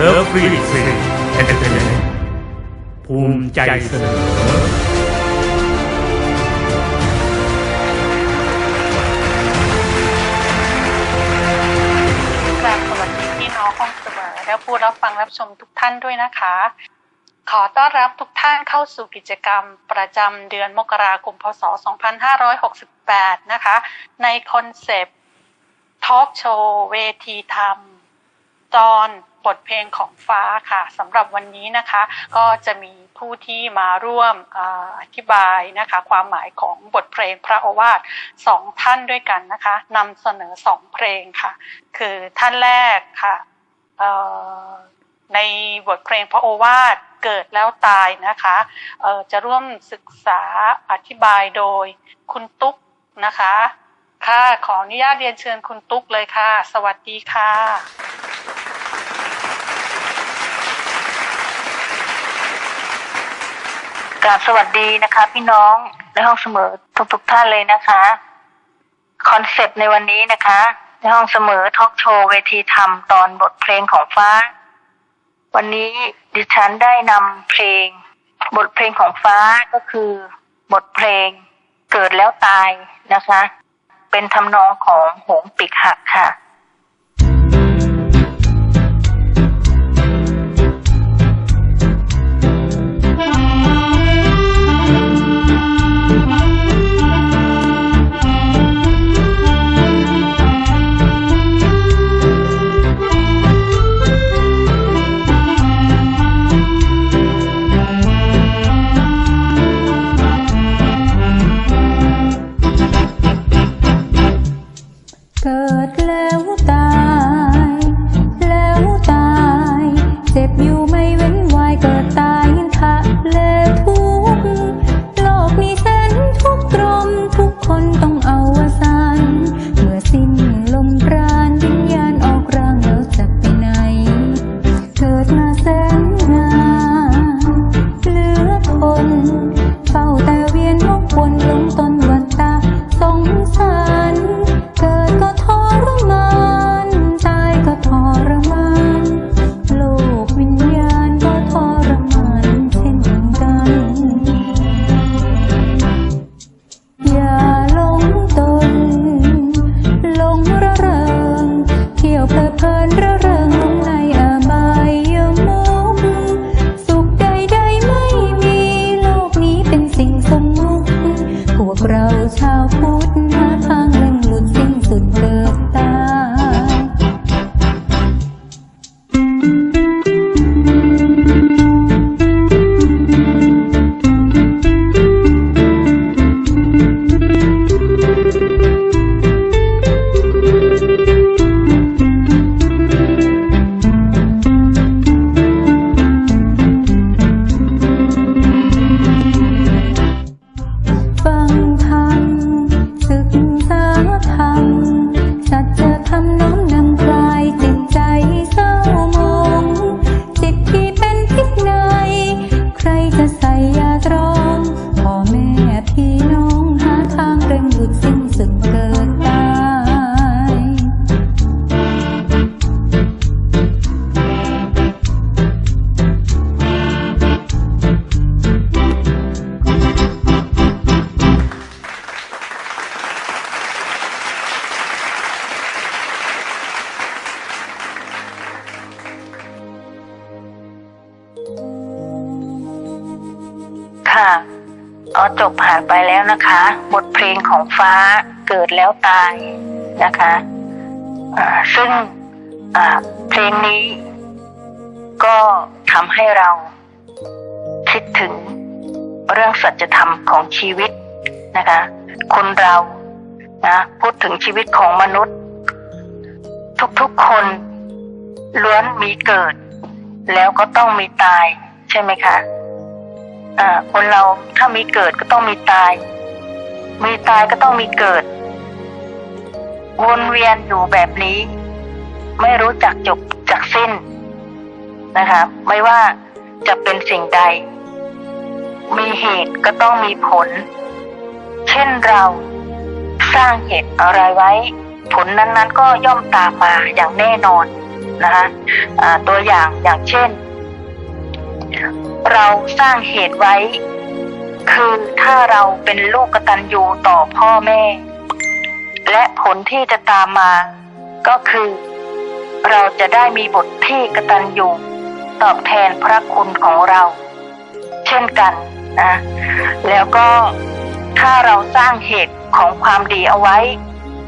เลิฟฟรีซีเอนเตอร์เทนเมนต์ภูมิใจเสนอกราบสวัสดีพี่น้องห้องเสมอและผู้รับฟังรับชมทุกท่านด้วยนะคะ ขอต้อนรับทุกท่านเข้าสู่กิจกรรมประจำเดือนมกราคม พศ 2568 นะคะ ในคอนเซปต์ทอล์กโชว์เวทีธรรม ตอน บทเพลงของฟ้าค่ะสำหรับวันนี้นะคะก็จะมีผู้ที่มาร่วมออธิบายนะคะความหมายของบทเพลงพระโอวาทสองท่านด้วยกันนะคะนำเสนอสองเพลงค่ะ คือท่านแรกค่ะในบทเพลงพระโอวาทเกิดแล้วตายนะคะจะร่วมศึกษาอธิบายโดยคุณตุ๊กนะคะ ค่ะขออนุญาตเรียนเชิญคุณตุ๊กเลยค่ะ สวัสดีค่ะ ราบสวัสดีนะคะ พี่น้องในห้องเสมอทุกๆท่านเลยนะคะคอนเซปต์ในวันนี้นะคะ ในห้องเสมอทอล์กโชว์เวทีธรรมตอนบทเพลงของฟ้า วันนี้ดิฉันได้นำเพลง บทเพลงของฟ้าก็คือ บทเพลงเกิดแล้วตายนะคะ เป็นทำนองของหงปีกหักค่ะ นะคะ บทเพลงของฟ้าเกิดแล้วตายนะคะซึ่งเพลงนี้ก็ทำให้เราคิดถึงเรื่องสัจธรรมของชีวิตนะคะ คนเรานะพูดถึงชีวิตของมนุษย์ ทุกๆคนล้วนมีเกิด แล้วก็ต้องมีตายใช่ไหมคะอ่าคนเราถ้ามีเกิดก็ต้องมีตาย มีตายก็ต้องมีเกิด วนเวียนอยู่แบบนี้ ไม่รู้จักจบจากสิ้นนะคะไม่ว่าจะเป็นสิ่งใด มีเหตุก็ต้องมีผล เช่นเราสร้างเหตุอะไรไว้ ผลนั้นๆก็ย่อมตามมาอย่างแน่นอนนะคะอ่าตัวอย่างอย่างเช่น เราสร้างเหตุไว้ คือถ้าเราเป็นลูกกตัญญูต่อพ่อแม่ และผลที่จะตามมา ก็คือ เราจะได้มีบทที่กตัญญูตอบแทนพระคุณของเรา เช่นกันนะแล้วก็ถ้าเราสร้างเหตุของความดีเอาไว้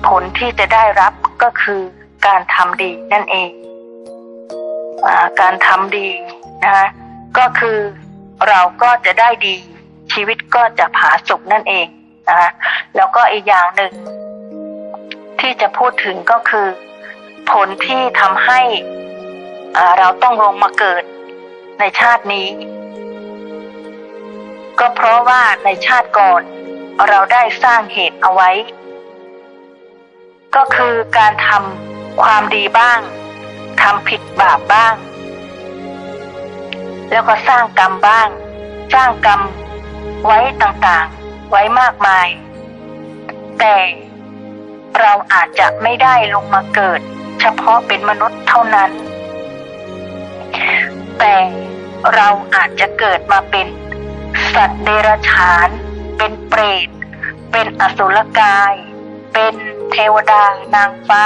ผลที่จะได้รับก็คือการทำดีนั่นเองอการทำดีนะก็คือเราก็จะได้ดี ชีวิตก็จะผาสุกนั่นเองนะคะแล้วก็อีกอย่างหนึ่ง ที่จะพูดถึงก็คือ ผลที่ทำให้เราต้องลงมาเกิดในชาตินี้ ก็เพราะว่าในชาติก่อนเราได้สร้างเหตุเอาไว้ ก็คือการทำความดีบ้างทำผิดบาปบ้าง แล้วก็สร้างกรรมบ้าง สร้างกรรม ไว้ต่างๆ ไว้มากมาย แต่เราอาจจะไม่ได้ลงมาเกิด เฉพาะเป็นมนุษย์เท่านั้น แต่เราอาจจะเกิดมาเป็น สัตว์เดรัจฉาน เป็นเปรต เป็นอสุรกาย เป็นเทวดานางฟ้า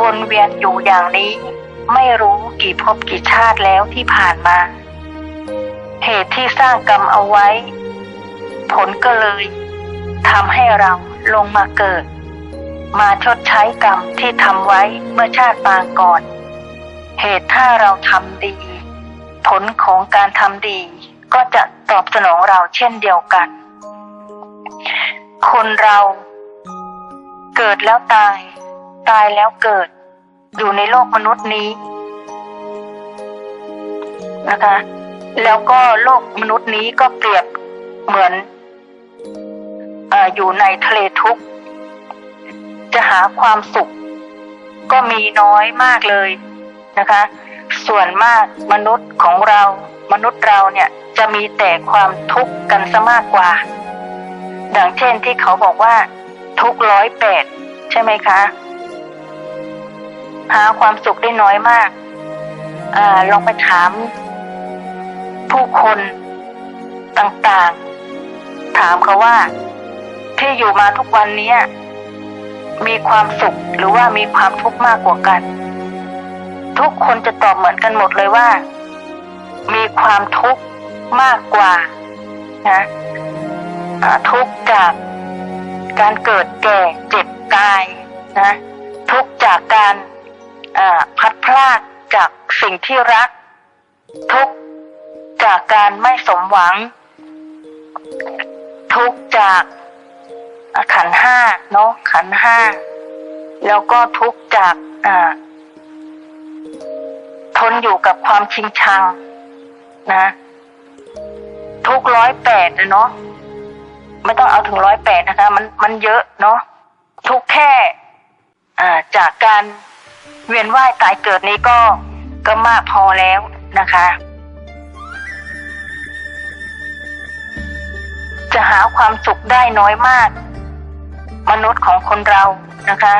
วนเวียนอยู่อย่างนี้ ไม่รู้กี่ภพกี่ชาติแล้วที่ผ่านมา เหตุที่สร้างกรรมเอาไว้ ผลก็เลยทำให้เราลงมาเกิด มาชดใช้กรรมที่ทำไว้เมื่อชาติปางก่อน เหตุถ้าเราทำดี ผลของการทำดีก็จะตอบสนองเราเช่นเดียวกัน คนเราเกิดแล้วตาย ตายแล้วเกิด อยู่ในโลกมนุษย์นี้นะคะ แล้วก็โลกมนุษย์นี้ก็เปรียบเหมือนออยู่ในทะเลทุกข์ จะหาความสุข ก็มีน้อยมากเลยนะคะ ส่วนมากมนุษย์ของเรา มนุษย์เราเนี่ยจะมีแต่ความทุกข์กันซะมากกว่า ดังเช่นที่เขาบอกว่า ทุกร้อยแปดใช่ไหมคะ หาความสุขได้น้อยมากอลองไปถาม ผู้คนต่างๆ ถามเขาว่า ที่อยู่มาทุกวันนี้มีความสุขหรือว่ามีความทุกข์มากกว่ากัน ทุกคนจะตอบเหมือนกันหมดเลยว่า มีความทุกข์มากกว่านะทุกข์จากการเกิดแก่เจ็บตายนะทุกข์จากการอ่าพัดพลาดจากสิ่งที่รัก ทุกข์ จากการไม่สมหวัง ทุกจากขันห้าเนาะขันห้าแล้วก็ทุกจากอ่าทนอยู่กับความชิงชัง นะ ทุกร้อยแปดเนาะไม่ต้องเอาถึงร้อยแปดนะคะ มันมันเยอะเนาะทุกแค่อ่าจากการเวียนว่ายตายเกิดนี้ก็ก็มากพอแล้วนะคะ จะหาความสุขได้น้อยมาก มนุษย์ของคนเรานะคะ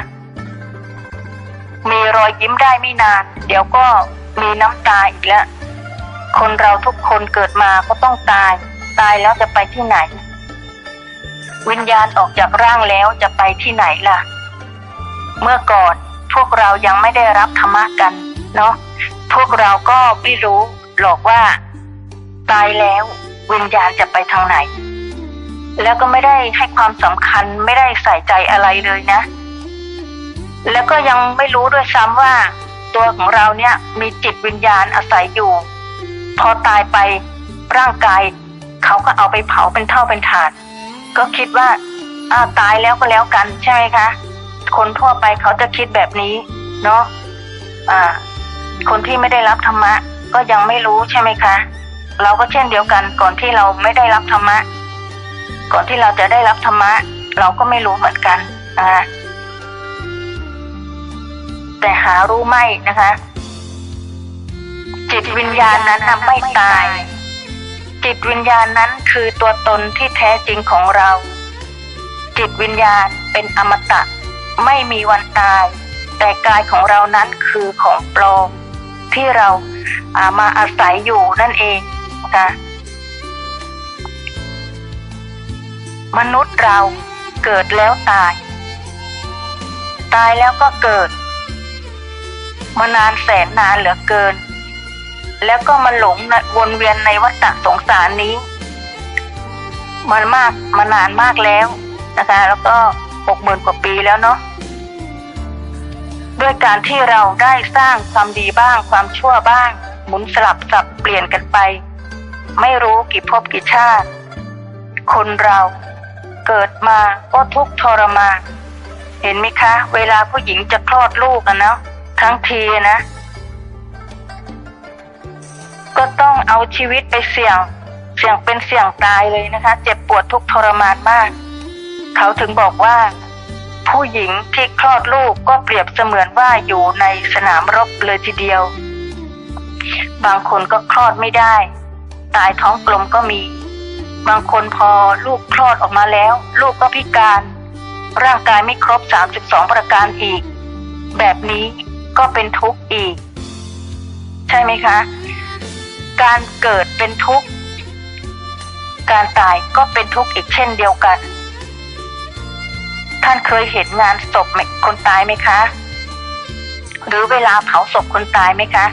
มีรอยยิ้มได้ไม่นาน เดี๋ยวก็มีน้ำตาอีกแล้ว คนเราทุกคนเกิดมาก็ต้องตาย ตายแล้วจะไปที่ไหน วิญญาณออกจากร่างแล้วจะไปที่ไหนล่ะ เมื่อก่อนพวกเรายังไม่ได้รับธรรมะกัน เนาะพวกเราก็ไม่รู้หรอกว่า ตายแล้ววิญญาณจะไปทางไหน แล้วก็ไม่ได้ให้ความสำคัญไม่ได้ใส่ใจอะไรเลยนะ แล้วก็ยังไม่รู้ด้วยซ้ำว่า ตัวของเราเนี่ยมีจิตวิญญาณอาศัยอยู่ พอตายไปร่างกาย เขาก็เอาไปเผาเป็นเท่าเป็นถาดก็คิดว่าอ้าตายแล้วก็แล้วกันใช่ไหมคะคนทั่วไปเขาจะคิดแบบนี้ เนาะอ่า คนที่ไม่ได้รับธรรมะ ก็ยังไม่รู้ใช่ไหมคะ เราก็เช่นเดียวกันก่อนที่เราไม่ได้รับธรรมะ ก่อนที่เราจะได้รับธรรมะ เราก็ไม่รู้เหมือนกันอ่าแต่หารู้ไม่นะคะ จิตวิญญาณนั้นไม่ตาย จิตวิญญาณนั้นคือตัวตนที่แท้จริงของเรา จิตวิญญาณเป็นอมตะ ไม่มีวันตาย แต่กายของเรานั้นคือของปลอมที่เราามาอาศัยอยู่นั่นเองนะคะ มนุษย์เราเกิดแล้วตาย ตายแล้วก็เกิด มานานแสนนานเหลือเกิน แล้วก็มาหลงวนเวียนในวัฏสงสารนี้ มันมากมานานมากแล้วนะคะ แล้วก็หกหมื่นกว่าปีแล้วเนาะด้วยการที่เราได้สร้างความดีบ้างความชั่วบ้าง หมุนสลับสับเปลี่ยนกันไป ไม่รู้กี่ภพกี่ชาติ คนเรา เกิดมาก็ทุกทรมาน เห็นไหมคะ เวลาผู้หญิงจะคลอดลูกอะเนาะทั้งทีนะ ก็ต้องเอาชีวิตไปเสี่ยง เสี่ยงเป็นเสี่ยงตายเลยนะคะ เจ็บปวดทุกทรมานมาก เขาถึงบอกว่า ผู้หญิงที่คลอดลูกก็เปรียบเสมือนว่าอยู่ในสนามรบเลยทีเดียว บางคนก็คลอดไม่ได้ ตายท้องกลมก็มี บางคนพอลูกคลอดออกมาแล้ว ลูกก็พิการ ร่างกายไม่ครบ 32 ประการอีก แบบนี้ก็เป็นทุกข์อีก ใช่ไหมคะ การเกิดเป็นทุกข์ การตายก็เป็นทุกข์อีกเช่นเดียวกัน ท่านเคยเห็นงานศพคนตายไหมคะ หรือเวลาเผาศพคนตายไหมคะ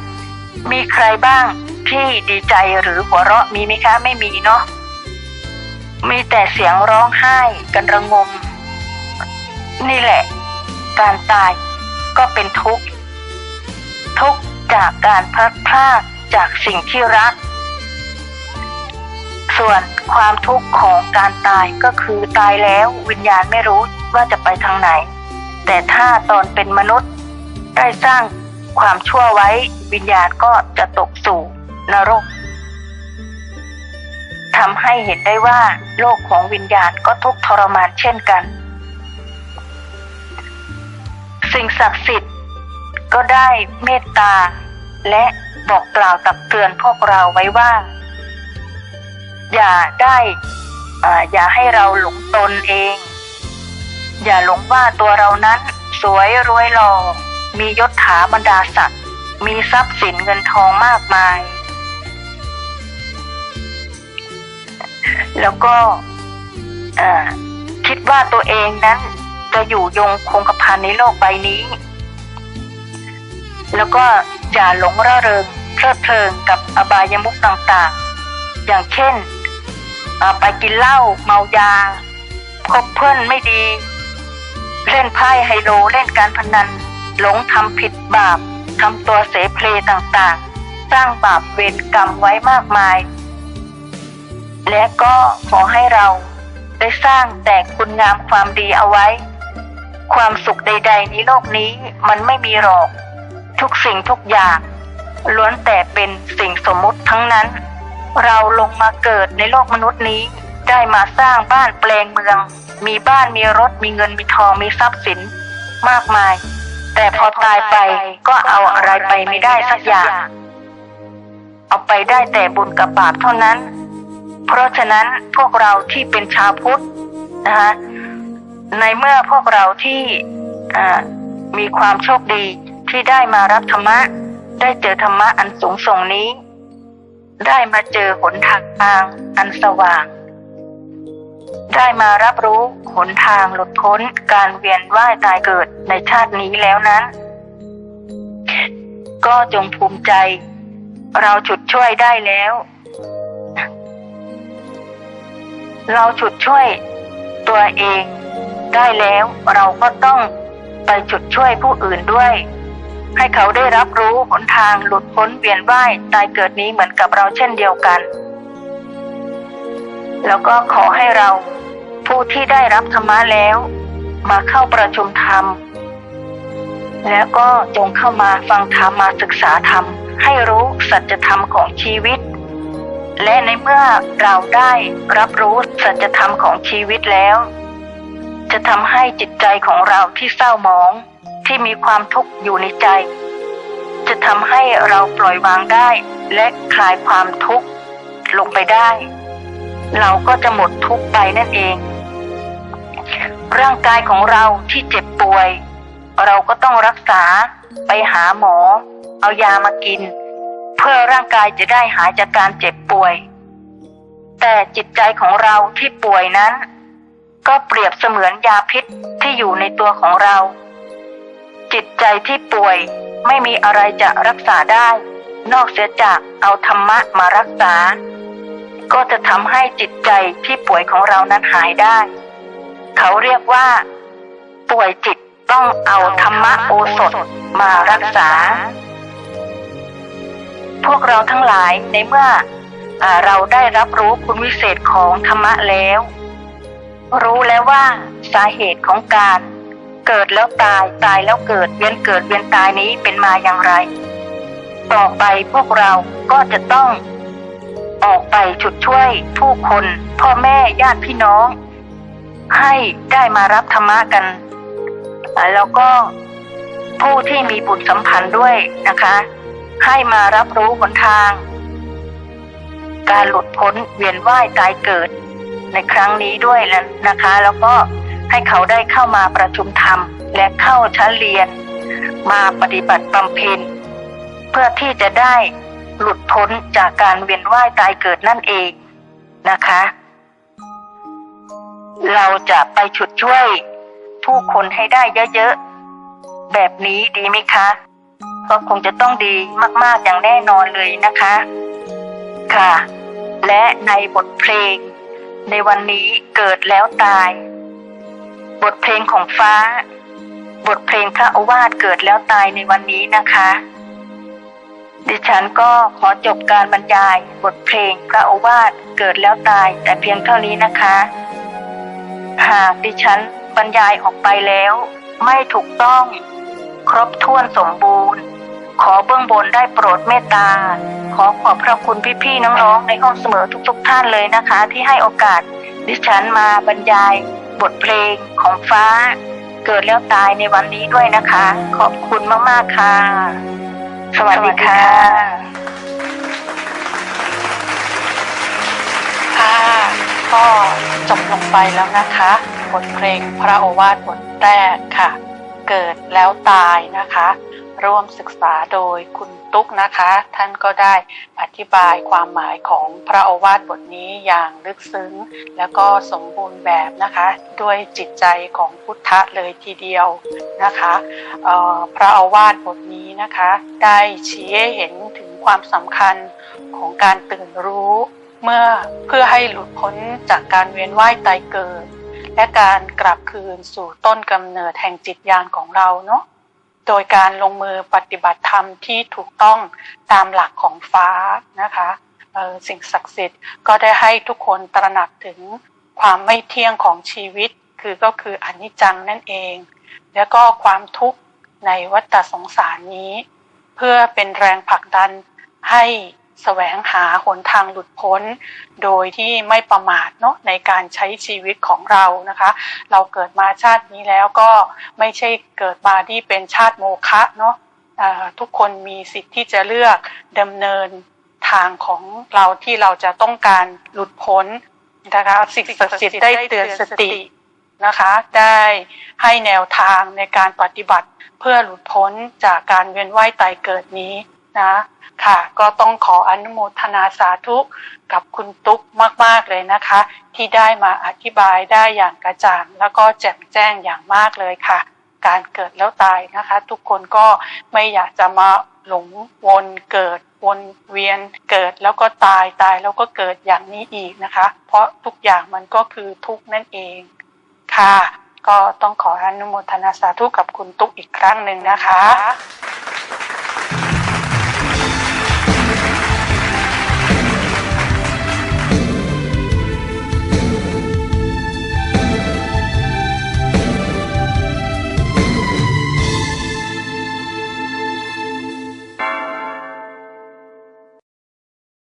มีใครบ้างที่ดีใจหรือหัวเราะมีไหมคะ ไม่มีเนาะ มีแต่เสียงร้องไห้กันระงม นี่แหละ การตายก็เป็นทุกข์ ทุกข์จากการพลัดพรากจากสิ่งที่รัก ส่วนความทุกข์ของการตายก็คือตายแล้ววิญญาณไม่รู้ว่าจะไปทางไหน แต่ถ้าตอนเป็นมนุษย์ได้สร้างความชั่วไว้วิญญาณก็จะตกสู่นรก ทำให้เห็นได้ว่า โลกของวิญญาณก็ทุกทรมานเช่นกัน สิ่งศักดิ์สิทธิ์ ก็ได้เมตตา และบอกกล่าวตักเตือนพวกเราไว้ว่า อย่าได้อ่าอย่าให้เราหลงตนเอง อย่าหลงว่าตัวเรานั้น สวยรวยหล่อมียศถาบรรดาศักดิ์มีทรัพย์สินเงินทองมากมาย แล้วก็คิดว่าตัวเองนั้นจะอยู่ยงคงกระพันในโลกใบนี้ แล้วก็อย่าหลงระเริงเพลิดเพลินกับอบายมุขต่างๆ อย่างเช่น ไปกินเหล้าเมายาคบเพื่อนไม่ดี เล่นไพ่ไฮโลเล่นการพนัน หลงทำผิดบาปทำตัวเสเพลต่างๆ สร้างบาปเวรกรรมไว้มากมาย และก็ขอให้เราได้สร้างแต่คุณงามความดีเอาไว้ ความสุขใด ๆ ในโลกนี้มันไม่มีหรอก ทุกสิ่งทุกอย่างล้วนแต่เป็นสิ่งสมมุติทั้งนั้น เราลงมาเกิดในโลกมนุษย์นี้ ได้มาสร้างบ้านแปลงเมือง มีบ้านมีรถมีเงินมีทองมีทรัพย์สิน มากมาย แต่พอตายไปก็เอาอะไรไปไม่ได้สักอย่าง เอาไปได้แต่บุญกับบาปเท่านั้น เพราะฉะนั้นพวกเราที่เป็นชาวพุทธนะคะในเมื่อพวกเราที่มีความโชคดีที่ได้มารับธรรมะ ได้เจอธรรมะอันสูงส่งนี้ ได้มาเจอหนทางอันสว่าง ได้มารับรู้หนทางหลุดพ้นการเวียนว่ายตายเกิดในชาตินี้แล้วนั้น ก็จงภูมิใจ เราฉุดช่วยได้แล้ว เราฉุดช่วยตัวเองได้แล้วเราก็ต้องไปฉุดช่วยผู้อื่นด้วย ให้เขาได้รับรู้หนทางหลุดพ้นเวียนว่ายตายเกิดนี้เหมือนกับเราเช่นเดียวกัน แล้วก็ขอให้เราผู้ที่ได้รับธรรมะแล้ว มาเข้าประชุมธรรม แล้วก็จงเข้ามาฟังธรรมมาศึกษาธรรม ให้รู้สัจธรรมของชีวิต และในเมื่อเราได้รับรู้สัจธรรมของชีวิตแล้ว จะทำให้จิตใจของเราที่เศร้าหมองที่มีความทุกข์อยู่ในใจ จะทำให้เราปล่อยวางได้ และคลายความทุกข์ลงไปได้ เราก็จะหมดทุกข์ไปนั่นเอง ร่างกายของเราที่เจ็บป่วย เราก็ต้องรักษาไปหาหมอ เอายามากิน เพื่อร่างกายจะได้หายจากการเจ็บป่วย แต่จิตใจของเราที่ป่วยนั้น ก็เปรียบเสมือนยาพิษที่อยู่ในตัวของเรา จิตใจที่ป่วยไม่มีอะไรจะรักษาได้ นอกเสียจากเอาธรรมะมารักษา ก็จะทำให้จิตใจที่ป่วยของเรานั้นหายได้ เขาเรียกว่า ป่วยจิตต้องเอาธรรมะโอสถมารักษา พวกเราทั้งหลายในเมื่ออเราได้รับรู้คุณวิเศษของธรรมะแล้ว รู้แล้วว่าสาเหตุของการเกิดแล้วตายตายแล้วเกิดเวียนเกิดเวียนตายนี้เป็นมาอย่างไร ต่อไปพวกเราก็จะต้องออกไปฉุดช่วยผู้คน พ่อแม่ญาติพี่น้อง ให้ได้มารับธรรมะกัน แล้วก็ผู้ที่มีบุตรสัมพันธ์ด้วยนะคะ ให้มารับรู้หนทาง การหลุดพ้นเวียนว่ายตายเกิด ในครั้งนี้ด้วยแล้วนะคะ แล้วก็ให้เขาได้เข้ามาประชุมธรรม และเข้าชั้นเรียน มาปฏิบัติบำเพ็ญเพื่อที่จะได้หลุดพ้นจากการเวียนว่ายตายเกิดนั่นเองนะคะ เราจะไปฉุดช่วยผู้คนให้ได้เยอะๆ แบบนี้ดีไหมคะ ก็คงจะต้องดีมาก ๆ อย่างแน่นอนเลยนะคะ ค่ะ และในบทเพลง ในวันนี้เกิดแล้วตาย บทเพลงของฟ้า บทเพลงพระโอวาทเกิดแล้วตายในวันนี้นะคะ ดิฉันก็ขอจบการบรรยาย บทเพลงพระโอวาทเกิดแล้วตาย แต่เพียงเท่านี้นะคะ หากดิฉันบรรยายออกไปแล้ว ไม่ถูกต้องครบถ้วนสมบูรณ์ ขอเบื้องบนได้โปรดเมตตา ขอขอบพระคุณพี่ๆน้องๆในห้องเสมอทุกๆทท่านเลยนะคะ ที่ให้โอกาส ดิฉันมาบรรยาย บทเพลงของฟ้า เกิดแล้วตายในวันนี้ด้วยนะคะ ขอบคุณมากๆค่ะ สวัสดีค่ะค่ะก็จบลงไปแล้วนะคะ บทเพลงพระโอวาทบทแรกค่ะ เกิดแล้วตายนะคะ ร่วมศึกษาโดยคุณตุ๊กนะคะ ท่านก็ได้อธิบายความหมายของพระโอวาทบทนี้อย่างลึกซึ้ง แล้วก็สมบูรณ์แบบนะคะ ด้วยจิตใจของพุทธะเลยทีเดียวนะคะพระโอวาทบทนี้นะคะ ได้ชี้ให้เห็นถึงความสำคัญของการตื่นรู้ เมื่อเพื่อให้หลุดพ้นจากการเวียนว่ายตายเกิด และการกลับคืนสู่ต้นกำเนิดแห่งจิตญาณของเราเนาะโดยการลงมือปฏิบัติธรรมที่ถูกต้องตามหลักของฟ้านะคะสิ่งศักดิ์สิทธิ์ก็ได้ให้ทุกคนตระหนักถึงความไม่เที่ยงของชีวิต คือก็คืออนิจจังนั่นเอง แล้วก็ความทุกข์ในวัฏสงสารนี้ เพื่อเป็นแรงผลักดันให้ แสวงหาหนทางหลุดพ้น โดยที่ไม่ประมาทเนาะในการใช้ชีวิตของเรานะคะ เราเกิดมาชาตินี้แล้วก็ไม่ใช่เกิดมาที่เป็นชาติโมฆะเนาะทุกคนมีสิทธิ์ที่จะเลือกดำเนินทางของเราที่เราจะต้องการหลุดพ้นนะคะสิ่งศักดิ์สิทธิ์ได้เตือนสตินะคะ ได้ให้แนวทางในการปฏิบัติเพื่อหลุดพ้นจากการเวียนว่ายตายเกิดนี้ นะค่ะ ก็ต้องขออนุโมทนาสาธุกับคุณตุ๊กมาก ๆ เลยนะคะ ที่ได้มาอธิบายได้อย่างกระจ่าง แล้วก็แจ่มแจ้งอย่างมากเลยค่ะ การเกิดแล้วตายนะคะ ทุกคนก็ไม่อยากจะมาหลงวนเกิดวนเวียนเกิดแล้วก็ตายตายแล้วก็เกิดอย่างนี้อีกนะคะ เพราะทุกอย่างมันก็คือทุกนั่นเองค่ะ ก็ต้องขออนุโมทนาสาธุกับคุณตุ๊กอีกครั้งหนึ่งนะคะ